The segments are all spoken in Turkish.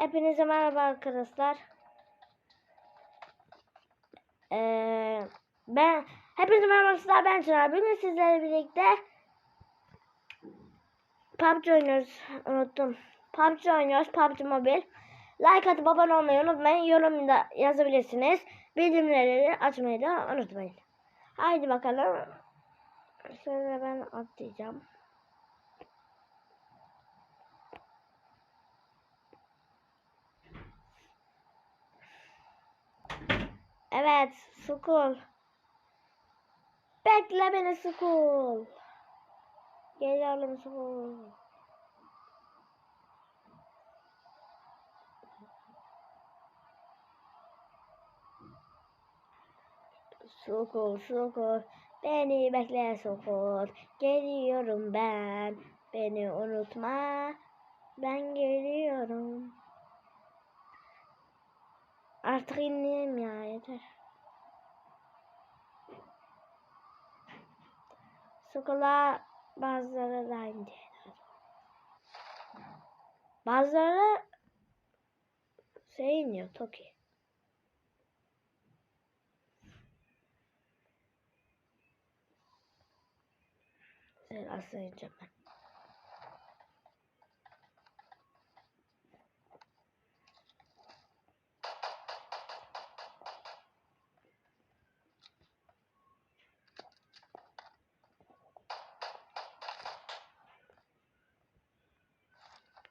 Hepinize merhaba arkadaşlar. Ee, ben hepinize merhaba arkadaşlar. Ben Çınar. Bugün sizlerle birlikte PUBG oynuyoruz. Unuttum. PUBG oynuyoruz. PUBG Mobile. Like atıp abone olmayı unutmayın. Yorumda yazabilirsiniz. Bildirimleri açmayı da unutmayın. Haydi bakalım. Şöyle ben atlayacağım. Evet, Sukul. Bekle beni Sukul. Geliyorum Sukul. Sukul, Sukul. Beni bekle Sukul. Geliyorum ben. Beni unutma. Ben geliyorum. Artık ineyim ya yeter. Sokula bazıları da indi. Bazıları şey iniyor Toki. Sen aslında ineceğim ben.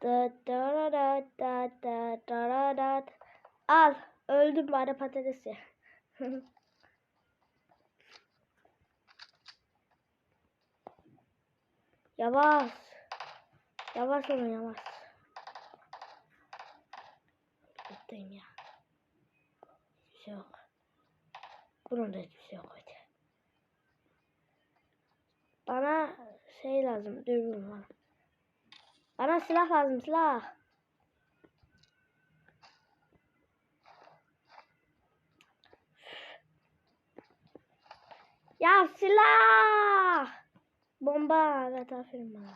Da da da da da da da. Al. Öldüm bari patatesi. yavaş. Yavaş olun yavaş. Bittiyim ya. Hiçbir şey yok. Bunun da hiçbir şey yok. Bana şey lazım. Dürbün var. Bana silah lazım silah. Ya silah. Bomba. Evet aferin.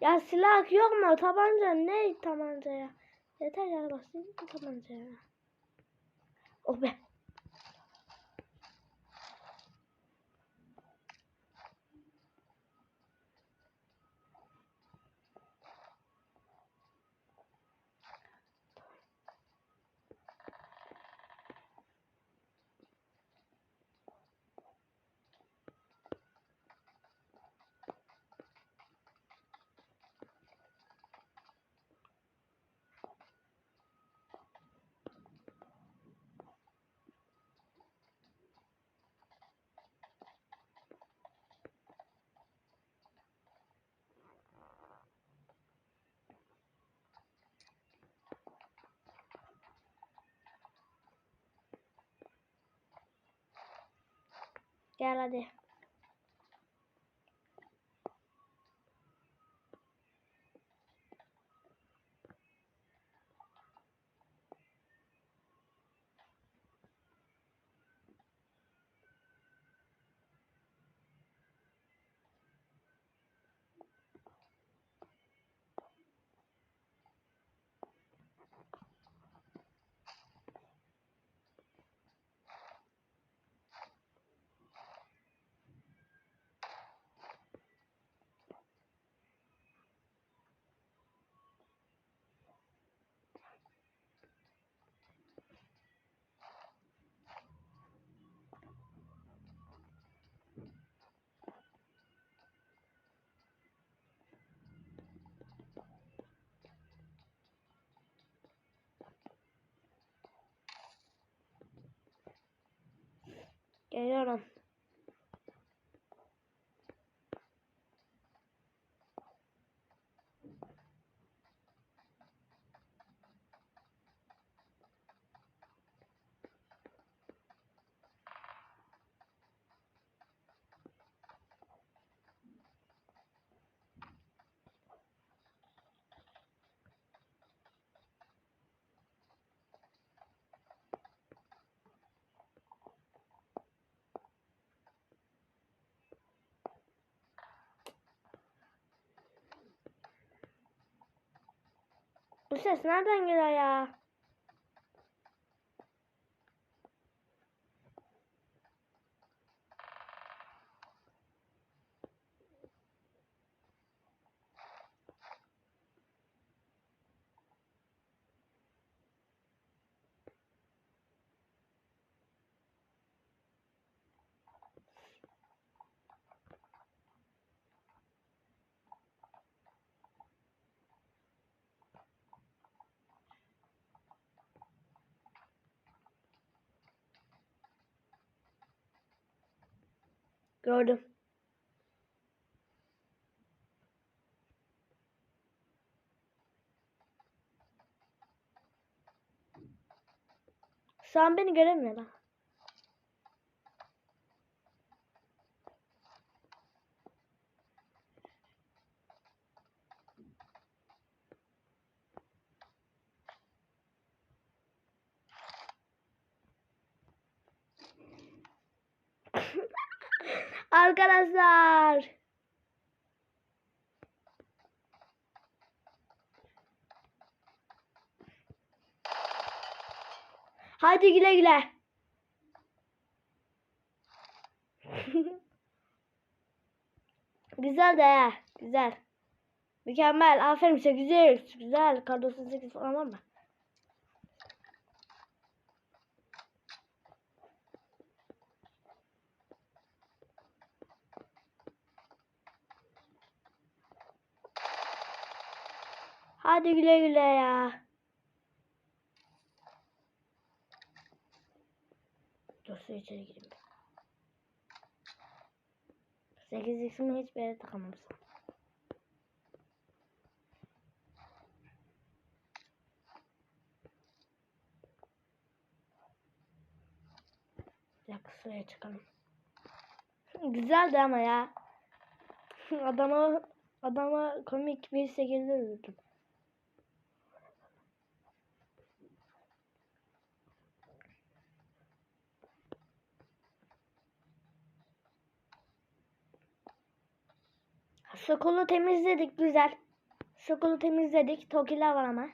Ya silah yok mu? Tabanca ne tabanca ya? Yeter ya basayım tabanca ya. Oh be. 盖了的。点亮了 Bu ses nereden geliyor ya? Gördüm. Şu an beni göremiyor. Arkadaşlar. Hadi güle güle. güzel de güzel. Mükemmel. Aferin 8 Güzel. Kar 98 falan var mı? Hadi güle güle ya. Dur su içeri gireyim. 8 x'imi hiçbir yere. Bir dakika suya çıkalım. Güzeldi ama ya. Adama adama komik bir şekilde öldürdüm. Sokulu temizledik güzel. Sokulu temizledik. Tokiler var ama.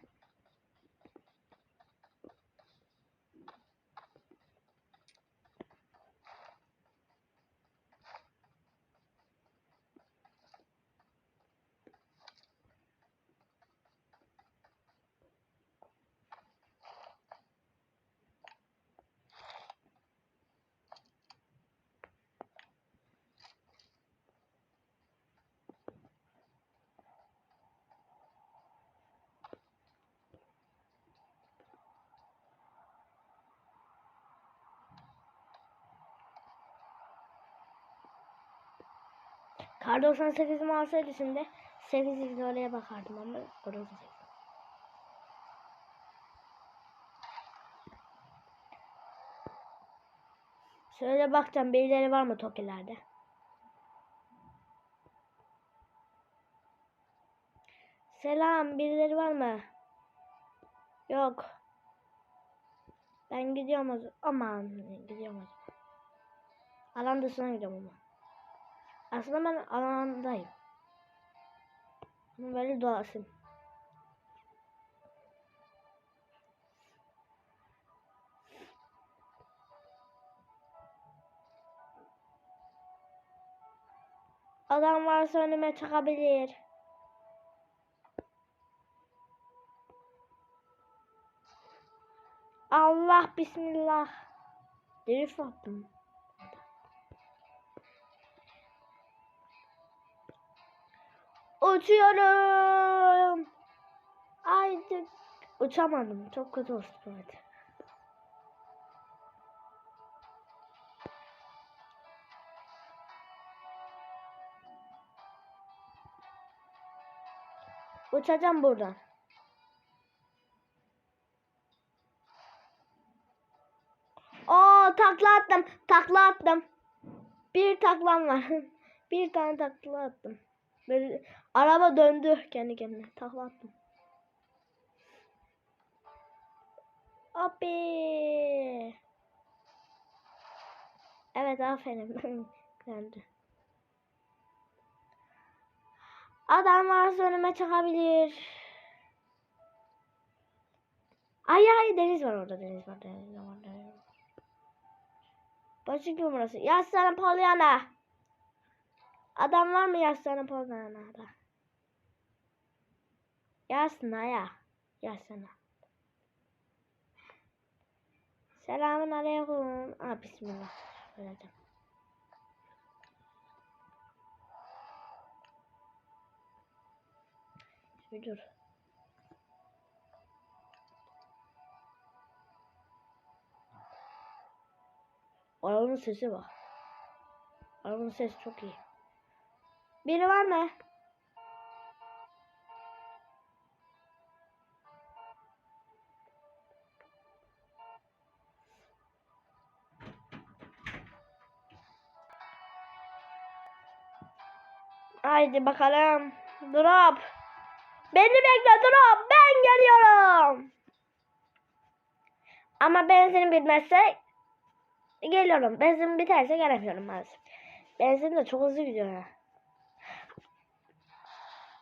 Kar 98'imi alsaydı şimdi 8 oraya bakardım ama Kar 98. Şöyle bakacağım birileri var mı Tokilerde? Selam birileri var mı? Yok. Ben gidiyorum. Aman gidiyorum. Alan dışına gidiyorum ama. Aslında ben alandayım. Ama böyle dolaşayım. Adam varsa önüme çıkabilir. Allah bismillah. Drift attım. Uçuyorum. Haydi. Uçamadım. Çok kötü oldu hadi. Uçacağım buradan. Oo takla attım. Takla attım. Bir taklam var. bir tane takla attım. Böyle araba döndü kendi kendine. Takla attım. Abi. Evet aferin. Döndü. Adam varsa önüme çıkabilir. Ay ay deniz var orada deniz var deniz var deniz var. Başık burası. Yaslanın Pollyanna. Adam var mı yaslanın Pollyanna'da? Yasna ya. Yasna. Selamun aleyküm. Aa bismillah. Söyledim. Bir dur. Arabanın sesi var. Arabanın sesi çok iyi. Biri var mı? Haydi bakalım. Drop. Beni bekle drop. Ben geliyorum. Ama benzin bitmezse geliyorum. Benzin biterse gelemiyorum maalesef. Benzin de çok hızlı gidiyor ya.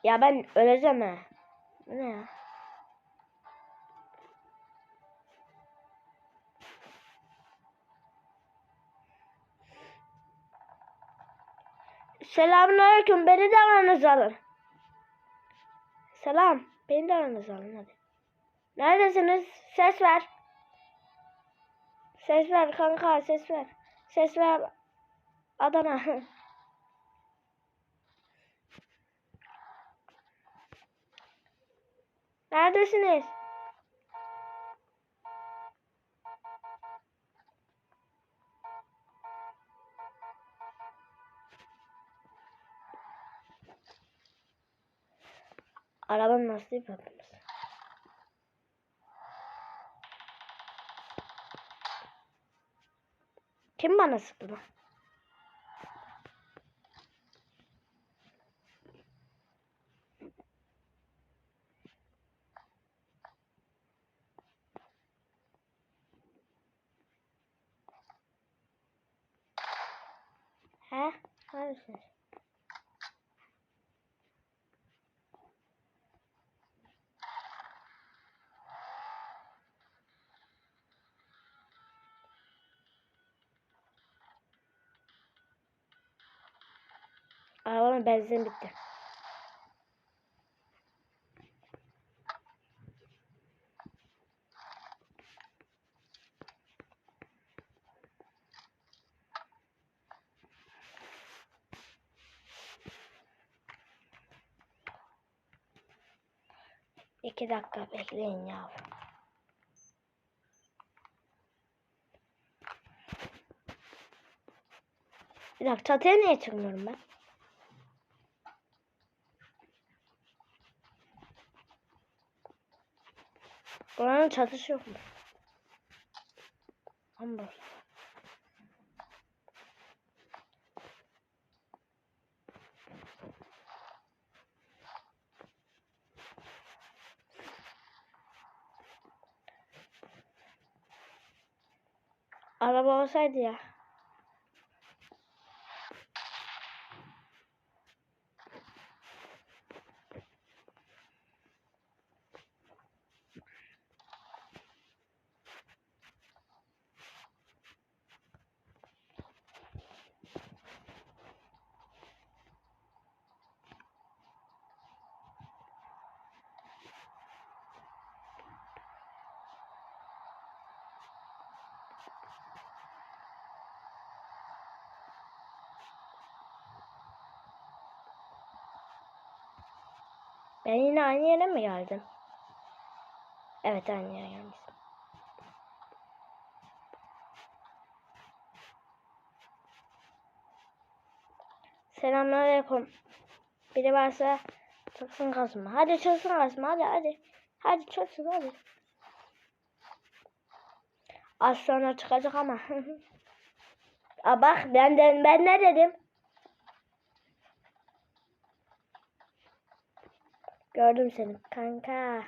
Ya ben öleceğim ha. Ne ya? Selamünaleyküm. Beni de aranıza alın. Selam. Beni de aranıza alın hadi. Neredesiniz? Ses ver. Ses ver kanka ses ver. Ses ver. Adana. Neredesiniz? Arabanın lastiği patlamış. Kim bana sıktı lan? He? Neredesin? Arabanın benzin bitti. İki dakika bekleyin ya. Bir dakika çatıya niye çıkmıyorum ben? Buranın çatısı yok mu? Ama Araba olsaydı ya. Ben yine aynı yere mi geldim? Evet aynı yere gelmişim. Selamünaleyküm. Biri varsa çıksın kasma. Hadi çıksın kasma hadi hadi. Hadi çıksın hadi. Az sonra çıkacak ama. Aa bak ben de, ben ne dedim? Gördüm seni kanka.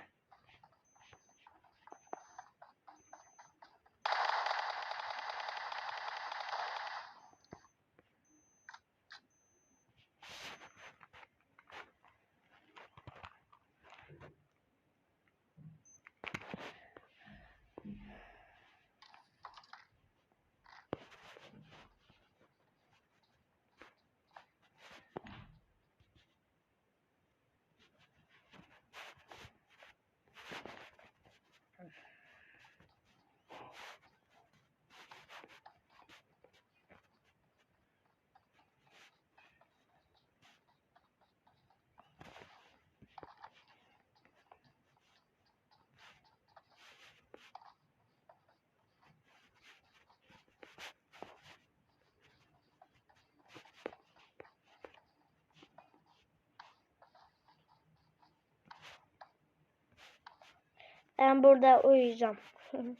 Ben burada uyuyacağım.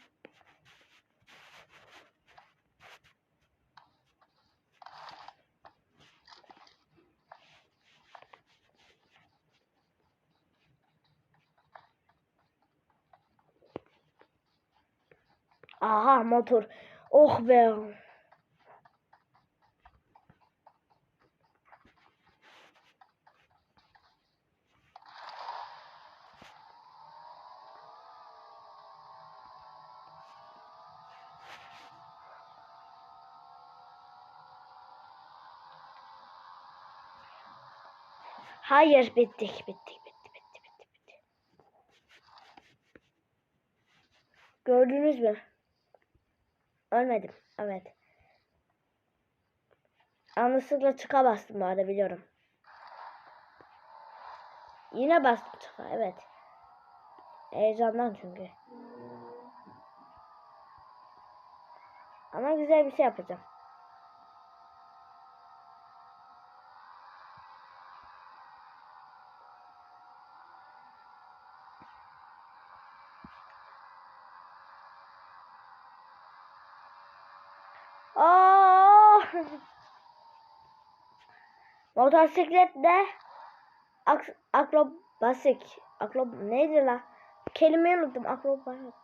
Aha motor. Oh be. Hayır bittik bittik bitti bitti bitti bitti. Gördünüz mü? Ölmedim. Evet. Yanlışlıkla çıka bastım bu arada biliyorum. Yine bastım çıka evet. Heyecandan çünkü. Ama güzel bir şey yapacağım. Motosikletle ak akrobasik. Akrob neydi la? Kelimeyi unuttum. Akrobasik.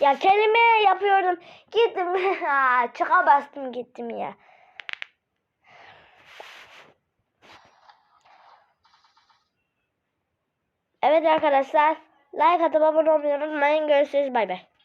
Ya kelime yapıyordum. Gittim. Çıka bastım gittim ya. Evet arkadaşlar. Like atıp abone olmayı unutmayın. Görüşürüz. Bay bay.